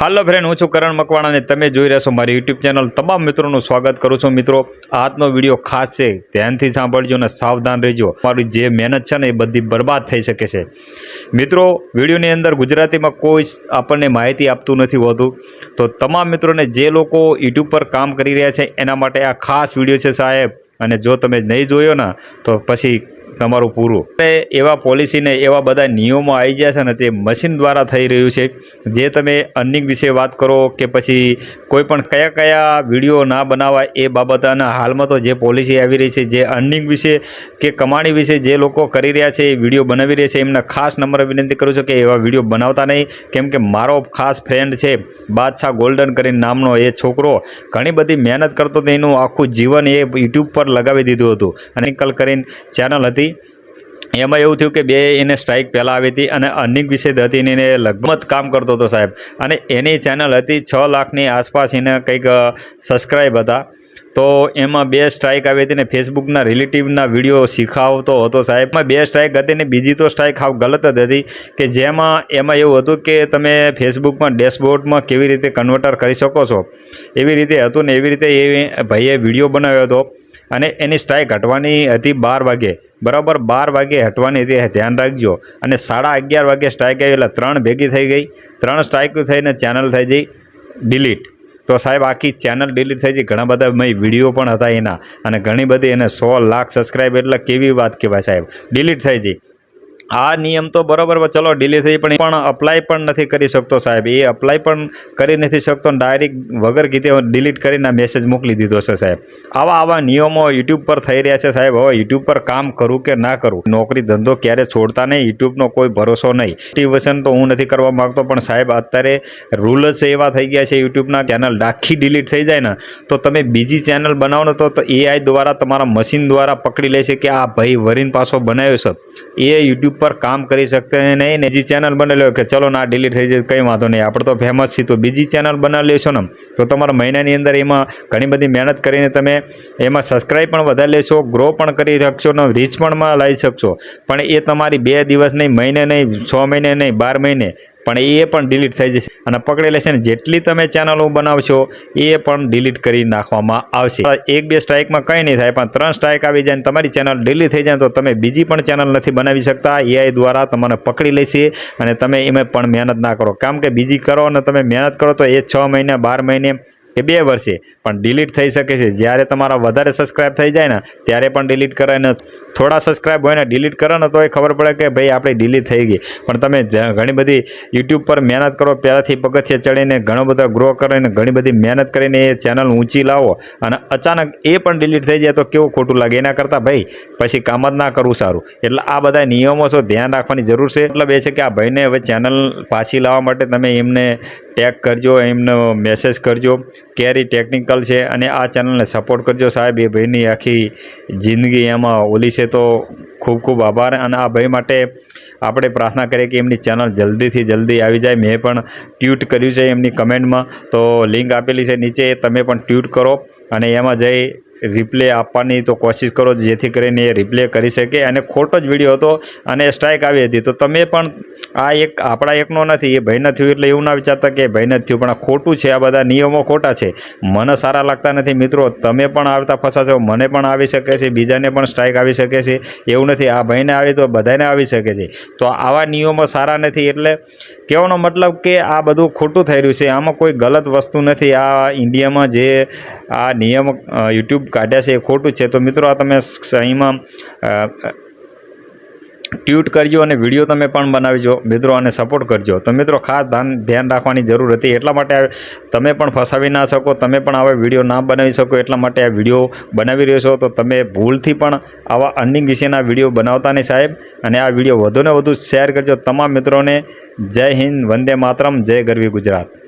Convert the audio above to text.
હાલો friend હું છું કરણ મકવાણા અને તમે જોઈ રહ્યા છો મારી યુટ્યુબ ચેનલ તમામ મિત્રોનું સ્વાગત કરું છું. મિત્રો, આજનો વીડિયો ખાસ છે. ધ્યાનથી સાંભળજો અને સાવધાન રહેજો. મારી જે મહેનત છે ને એ બધી બરબાદ થઈ શકે છે. મિત્રો, વિડીયોની અંદર ગુજરાતીમાં કોઈ આપણને માહિતી આપતું નથી હોતું. તો તમામ મિત્રોને જે લોકો યુટ્યુબ પર કામ કરી રહ્યા છે, એના માટે આ ખાસ વીડિયો છે સાહેબ. અને જો તમે નહીં જોયો ને, તો પછી તમારું પૂરું. એટલે એવા પોલિસીને એવા બધા નિયમો આવી ગયા છે ને તે મશીન દ્વારા થઈ રહ્યું છે. જે તમે અર્નિંગ વિશે વાત કરો કે પછી કોઈ પણ કયા કયા વીડિયો ના બનાવાય એ બાબત અને હાલમાં તો જે પોલિસી આવી રહી છે, જે અર્નિંગ વિશે કે કમાણી વિશે જે લોકો કરી રહ્યા છે, એ વીડિયો બનાવી રહ્યા છે, એમને ખાસ નંબર વિનંતી કરું છું કે એવા વીડિયો બનાવતા નહીં. કેમ કે મારો ખાસ ફ્રેન્ડ છે, બાદશાહ ગોલ્ડન કરીને નામનો એ છોકરો, ઘણી બધી મહેનત કરતો હતો એનું આખું જીવન એ યુટ્યુબ પર લગાવી દીધું હતું. અને કલ કરીને ચેનલ હતી એમાં એવું થયું કે બે એને સ્ટ્રાઇક પહેલાં આવી હતી અને અર્નિંગ વિશે હતી ને એને લગભગ કામ કરતો હતો સાહેબ. અને એની ચેનલ હતી છ લાખની આસપાસ એને કંઈક સબસ્ક્રાઈબ હતા. તો એમાં બે સ્ટ્રાઇક આવી હતી ને ફેસબુકના રિલેટિવના વીડિયો શીખાવતો હતો સાહેબમાં બે સ્ટ્રાઇક હતી ને બીજી તો સ્ટ્રાઇક હાવ ગલત જ હતી કે જેમાં, એમાં એવું હતું કે તમે ફેસબુકમાં ડેશબોર્ડમાં કેવી રીતે કન્વર્ટર કરી શકો છો. એવી રીતે હતું ને એવી રીતે એ ભાઈએ વીડિયો બનાવ્યો હતો. અને એની સ્ટ્રાઇક હટવાની હતી બાર વાગે. બરાબર બાર વાગે હટવાની હતી ધ્યાન રાખજો. અને સાડા અગિયાર વાગે સ્ટ્રાઇક આવી, એટલે ત્રણ ભેગી થઈ ગઈ. ત્રણ સ્ટ્રાઇક થઈને ચેનલ થઈ ગઈ ડિલીટ તો સાહેબ, આખી ચેનલ ડિલીટ થઈ ગઈ ઘણા બધા મેં વીડિયો પણ હતા એના. અને ઘણી બધી એને સો લાખ સબસ્ક્રાઈબ એટલે કેવી વાત કહેવાય સાહેબ. ડિલીટ થઈ ગઈ આ નિયમ તો બરોબર ચલો ડિલીટ થઈ પણ પણ અપ્લાય પણ નથી કરી શકતો સાહેબ. એ અપ્લાય પણ કરી નથી શકતો ડાયરેક્ટ વગર કીધે ડિલીટ કરીને મેસેજ મોકલી દીધો છે સાહેબ. આવા આવા નિયમો યુટ્યુબ પર થઈ રહ્યા છે સાહેબ. હવે યુટ્યુબ પર કામ કરું કે ના કરું? નોકરી ધંધો ક્યારે છોડતા નહીં? યુટ્યુબનો કોઈ ભરોસો નહીં. મોટિવેશન તો હું નથી કરવા માંગતો, પણ સાહેબ, અત્યારે રૂલ જ એવા થઈ ગયા છે યુટ્યુબના ચેનલ આખી ડિલીટ થઈ જાય ને, તો તમે બીજી ચેનલ બનાવો ને, તો એઆઈ દ્વારા, તમારા મશીન દ્વારા પકડી લે છે કે આ ભાઈ વરીન પાછો બનાવ્યો છે. એ યુટ્યુબ પર કામ કરી શકતા નહીં ને બીજી ચેનલ બનાવી કે ચલો ના ડિલીટ થઈ જાય, કંઈ વાંધો નહીં. આપણે તો ફેમસ છીએ, તો બીજી ચેનલ બનાવી લેશો ને તો તમારા મહિનાની અંદર એમાં ઘણી બધી મહેનત કરીને તમે એમાં સબસ્ક્રાઈબ પણ વધારી લેશો ગ્રો પણ કરી શકશો ને રીચ પણ લાવી શકશો. પણ એ તમારી બે દિવસ નહીં, મહિને નહીં, છ મહિને નહીં, બાર મહિને પણ એ પણ ડિલીટ થઈ જશે. અને પકડી લેશે ને જેટલી તમે ચેનલો બનાવશો, એ પણ ડિલીટ કરી નાખવામાં આવશે. એક બે સ્ટ્રાઇકમાં કંઈ નહીં થાય, પણ ત્રણ સ્ટ્રાઇક આવી જાય તમારી ચેનલ ડિલીટ થઈ જાય તો તમે બીજી પણ ચેનલ નથી બનાવી શકતા. એઆઈ દ્વારા તમને પકડી લેશે અને તમે એમાં પણ મહેનત ના કરો. કામ કે બીજી કરો અને તમે મહેનત કરો તો એ છ મહિના, બાર મહિને કે બે વર્ષે. પણ ડિલીટ થઈ શકે છે. જ્યારે તમારા વધારે સબસ્ક્રાઇબ થઈ જાય ને, ત્યારે પણ ડિલીટ કરે ને. થોડા સબસ્ક્રાઇબ હોય ને ડિલીટ કરે ને તો એ ખબર પડે કે ભાઈ આપણી ડિલીટ થઈ ગઈ. પણ તમે ઘણી બધી યુટ્યુબ પર મહેનત કરો, પહેલાંથી પગથિયે ચડીને ઘણો બધો ગ્રો કરીને ઘણી બધી મહેનત કરીને એ ચેનલ ઊંચી લાવો અને અચાનક એ પણ ડિલીટ થઈ જાય તો કેવું ખોટું લાગે? એના કરતાં ભાઈ, પછી કામ જ ના કરવું સારું. એટલે આ બધા નિયમો છો, ધ્યાન રાખવાની જરૂર છે. મતલબ એ છે કે આ ભાઈને હવે ચેનલ પાછી લાવવા માટે તમે એમને ટેગ કરજો, એમનો મેસેજ કરજો. કેરી ટેકનિકલ છે અને આ ચેનલને સપોર્ટ કરજો સાહેબ. એ ભાઈની આખી જિંદગી એમાં ઓલી છે તો ખૂબ ખૂબ આભાર. અને આ ભાઈ માટે આપણે પ્રાર્થના કરીએ કે એમની ચેનલ જલ્દીથી જલ્દી આવી જાય. મેં પણ ટ્વીટ કર્યું છે એમની કમેન્ટમાં તો લિંક આપેલી છે નીચે. તમે પણ ટ્વીટ કરો. અને એમાં જઈ રિપ્લે આપવાની તો કોશિશ કરો જેથી કરીને એ રિપ્લે કરી શકે. અને ખોટો જ વીડિયો હતો અને સ્ટ્રાઇક આવી હતી. તો તમે પણ આ એક, આપણા એકનો નથી, એ ભય થયું એટલે એવું ના વિચારતા કે ભય નથી થયું. પણ આ ખોટું છે, આ બધા નિયમો ખોટા છે. મને સારા લાગતા નથી મિત્રો. તમે પણ આવતા ફસાશો, મને પણ આવી શકે છે, બીજાને પણ સ્ટ્રાઇક આવી શકે છે. એવું નથી, આ ભાઈને આવી તો બધાને આવી શકે છે. તો આવા નિયમો સારા નથી એટલે કહેવાનો મતલબ કે આ બધું ખોટું થઈ રહ્યું છે. આમાં કોઈ ગલત વસ્તુ નથી. આ ઇન્ડિયામાં જે આ નિયમ યુટ્યુબ કાઢ્યા છે એ ખોટું છે. તો મિત્રો, આ તમે સ- અહીંમાં ટ્વીટ કરજો અને વીડિયો તમે પણ બનાવજો. મિત્રો અને સપોર્ટ કરજો. તો મિત્રો, ખાસ ધ્યાન ધ્યાન રાખવાની જરૂર હતી. એટલા માટે તમે પણ ફસાવી ના શકો, તમે પણ આવા વીડિયો ના બનાવી શકો, એટલા માટે આ વીડિયો બનાવી રહ્યો છો. તો તમે ભૂલથી પણ આવા અર્નિંગ વિશેના વીડિયો બનાવતા નહીં સાહેબ. અને આ વીડિયો વધુને વધુ શેર કરજો તમામ મિત્રોને. જય હિન્દ, વંદે માતરમ, જય ગરવી ગુજરાત.